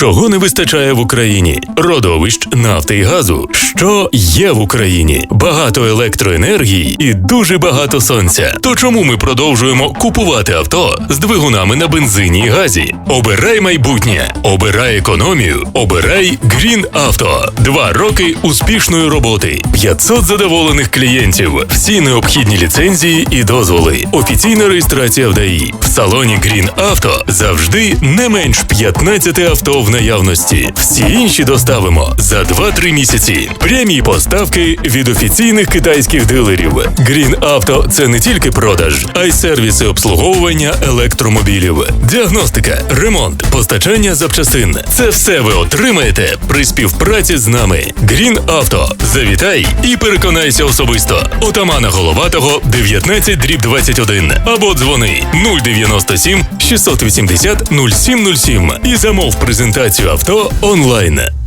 Чого не вистачає в Україні? Родовищ нафти і газу. Що є в Україні? Багато електроенергії і дуже багато сонця. То чому ми продовжуємо купувати авто з двигунами на бензині і газі? Обирай майбутнє, обирай економію, обирай Green Auto. Два роки успішної роботи, 500 задоволених клієнтів, всі необхідні ліцензії і дозволи. Офіційна реєстрація в ДАІ. В салоні Green Auto завжди не менш 15 авто в наявності. Всі інші доставимо за 2-3 місяці. Прямі поставки від офіційних китайських дилерів. Green Auto – це не тільки продаж, а й сервіси обслуговування електромобілів, діагностика, ремонт, постачання запчастин. Це все ви отримаєте при співпраці з нами. Green Auto. Завітай і переконайся особисто. Отамана Головатого 19 дріб 21 або дзвони 097 680 0707 і замов презентацію авто онлайн.